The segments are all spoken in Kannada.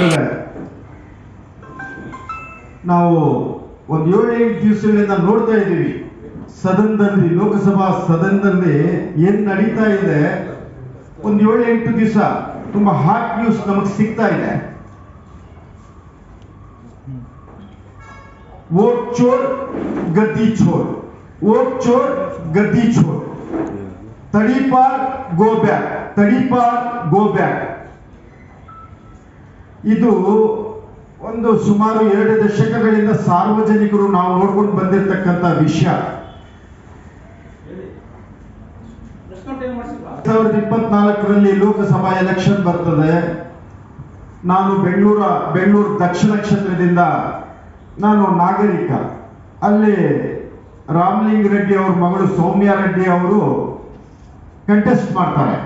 ಮಿತ್ರರೇ ನಾವು ಒಂದು ಏಳು ಎಂಟು ದಿವಸಗಳಿಂದ ನೋಡ್ತಾ ಇದ್ದೀವಿ ಸದನದಲ್ಲಿ ಲೋಕಸಭಾ ಸದನದಲ್ಲಿ ಏನ್ ನಡೀತಾ ಇದೆ ಒಂದು ಏಳು ಎಂಟು ದಿವಸ ತುಂಬಾ ಹಾಟ್ ನ್ಯೂಸ್ ನಮಗೆ ಸಿಗ್ತಾ ಇದೆ ವೋಟ್ ಚೋರ್ ಗದ್ದಿ ಚೋರ್ ವೋಟ್ ಚೋರ್ ಗದ್ದಿ ಚೋರ್ ತಡಿಪಾರ್ ಗೋ ಬ್ಯಾಕ್ ತಡಿಪಾರ್ ಗೋ ಬ್ಯಾಕ್ ಇದು ಒಂದು ಸುಮಾರು ಎರಡು ದಶಕಗಳಿಂದ ಸಾರ್ವಜನಿಕರು ನಾವು ನೋಡ್ಕೊಂಡು ಬಂದಿರತಕ್ಕಂತ ವಿಷಯ. ಸಾವಿರದ ಇಪ್ಪತ್ನಾಲ್ಕರಲ್ಲಿ ಲೋಕಸಭಾ ಎಲೆಕ್ಷನ್ ಬರ್ತದೆ. ನಾನು ಬೆಂಗಳೂರ, ಬೆಂಗಳೂರು ದಕ್ಷಿಣ ಕ್ಷೇತ್ರದಿಂದ ನಾನು ನಾಗರಿಕ. ಅಲ್ಲಿ ರಾಮಲಿಂಗ ರೆಡ್ಡಿ ಅವ್ರ ಮಗಳು ಸೌಮ್ಯ ರೆಡ್ಡಿ ಅವರು ಕಂಟೆಸ್ಟ್ ಮಾಡ್ತಾರೆ.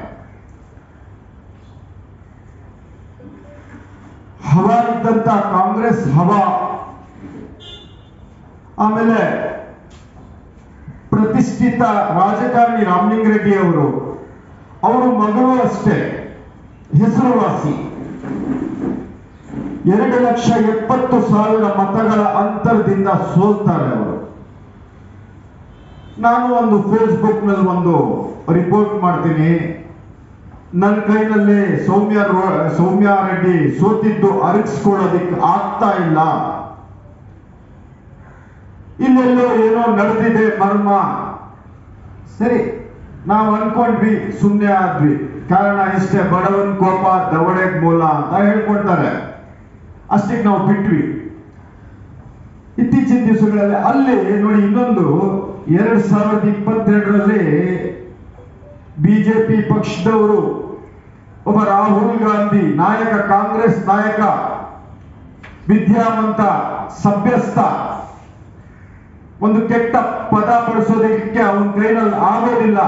ಹವಾ ಇದ್ದಂತ ಕಾಂಗ್ರೆಸ್ ಹವಾ. ಆಮೇಲೆ ಪ್ರತಿಷ್ಠಿತ ರಾಜಕಾರಣಿ ರಾಮಲಿಂಗ ರೆಡ್ಡಿ ಅವರು ಅವರು ಮಗಳು ಅಷ್ಟೇ, ಹೆಸರುವಾಸಿ. ಎರಡು ಲಕ್ಷ ಎಪ್ಪತ್ತು ಸಾವಿರ ಮತಗಳ ಅಂತರದಿಂದ ಸೋಲ್ತಾರೆ ಅವರು. ನಾನು ಒಂದು ಫೇಸ್ಬುಕ್ನಲ್ಲಿ ಒಂದು ರಿಪೋರ್ಟ್ ಮಾಡ್ತೀನಿ. ನನ್ನ ಕೈನಲ್ಲಿ ಸೌಮ್ಯ ಸೌಮ್ಯ ರೆಡ್ಡಿ ಸೋತಿದ್ದು ಅರಗಿಸ್ಕೊಳ್ಳೋದಿಕ್ ಆಗ್ತಾ ಇಲ್ಲ. ಇಲ್ಲೆಲ್ಲೋ ಏನೋ ನಡೆದಿದೆ ಮರ್ಮ. ಸರಿ, ನಾವು ಅನ್ಕೊಂಡ್ವಿ ಸುಮ್ಮನೆ ಆದ್ವಿ. ಕಾರಣ ಇಷ್ಟೇ, ಬಡವನ್ ಕೋಪ, ದವಡೆಗ್ ಮೂಲ ಅಂತ ಹೇಳ್ಕೊಳ್ತಾರೆ ಅಷ್ಟಕ್ಕೆ ನಾವು ಬಿಟ್ವಿ. ಇತ್ತೀಚಿನ ದಿವಸಗಳಲ್ಲಿ ಅಲ್ಲಿ, ನೋಡಿ ಇನ್ನೊಂದು, ಎರಡ್ ಸಾವಿರದ ಇಪ್ಪತ್ತೆರಡರಲ್ಲಿ ಬಿಜೆಪಿ ಪಕ್ಷದವರು, ಒಬ್ಬ ರಾಹುಲ್ ಗಾಂಧಿ, ನಾಯಕ, ಕಾಂಗ್ರೆಸ್ ನಾಯಕ, ವಿದ್ಯಾವಂತ, ಸಭ್ಯಸ್ಥ, ಒಂದು ಕೆಟ್ಟ ಪದ ಬಳಸೋದಕ್ಕೆ ಅವನ ಕೈನಲ್ಲಿ ಆಗೋದಿಲ್ಲ.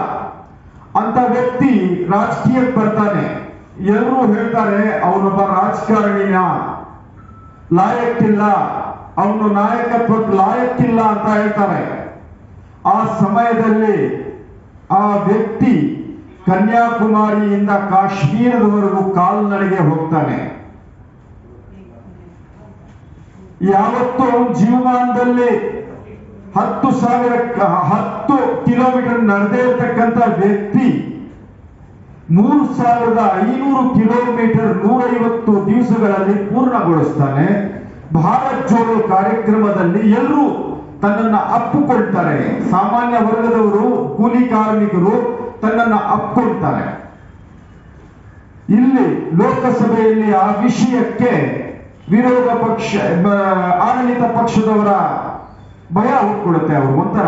ಅಂತ ವ್ಯಕ್ತಿ ರಾಜಕೀಯಕ್ಕೆ ಬರ್ತಾನೆ. ಎಲ್ಲರೂ ಹೇಳ್ತಾರೆ, ಅವನೊಬ್ಬ ರಾಜಕಾರಣಿಯ ಲಾಯಕ್ಕಿಲ್ಲ, ಅವನು ನಾಯಕತ್ವ ಲಾಯಕ್ಕಿಲ್ಲ ಅಂತ ಹೇಳ್ತಾರೆ. ಆ ಸಮಯದಲ್ಲಿ ಆ ವ್ಯಕ್ತಿ ಕನ್ಯಾಕುಮಾರಿಯಿಂದ ಕಾಶ್ಮೀರದವರೆಗೂ ಕಾಲ್ನಡೆಗೆ ಹೋಗ್ತಾನೆ. ಯಾವತ್ತೂ ಜೀವಮಾನದಲ್ಲಿ ಹತ್ತು ಸಾವಿರ ಹತ್ತು ಕಿಲೋಮೀಟರ್ ನಡೆದೇ ಇರತಕ್ಕಂತ ವ್ಯಕ್ತಿ ಮೂರು ಸಾವಿರದ ಐನೂರು ಕಿಲೋಮೀಟರ್ ನೂರೈವತ್ತು ದಿವಸಗಳಲ್ಲಿ ಪೂರ್ಣಗೊಳಿಸ್ತಾನೆ. ಭಾರತ್ ಜೋಡೋ ಕಾರ್ಯಕ್ರಮದಲ್ಲಿ ಎಲ್ಲರೂ ತನ್ನನ್ನ ಅಪ್ಪುಕೊಳ್ತಾರೆ. ಸಾಮಾನ್ಯ ವರ್ಗದವರು, ಕೂಲಿ ಕಾರ್ಮಿಕರು ತನ್ನನ್ನ ಅಪ್ಕೊಳ್ತಾರೆ ಇಲ್ಲಿ ಲೋಕಸಭೆಯಲ್ಲಿ ಆ ವಿಷಯಕ್ಕೆ ವಿರೋಧ ಪಕ್ಷ ಆಡಳಿತ ಪಕ್ಷದವರ ಭಯ ಹುಟ್ಕೊಡುತ್ತೆ ಅವರು. ಒಂಥರ,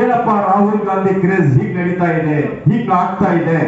ಏನಪ್ಪ ರಾಹುಲ್ ಗಾಂಧಿ ಕ್ರೇಜ್ ಹೀಗ್ ನಡೀತಾ ಇದೆ, ಹೀಗ್ ಆಗ್ತಾ ಇದೆ?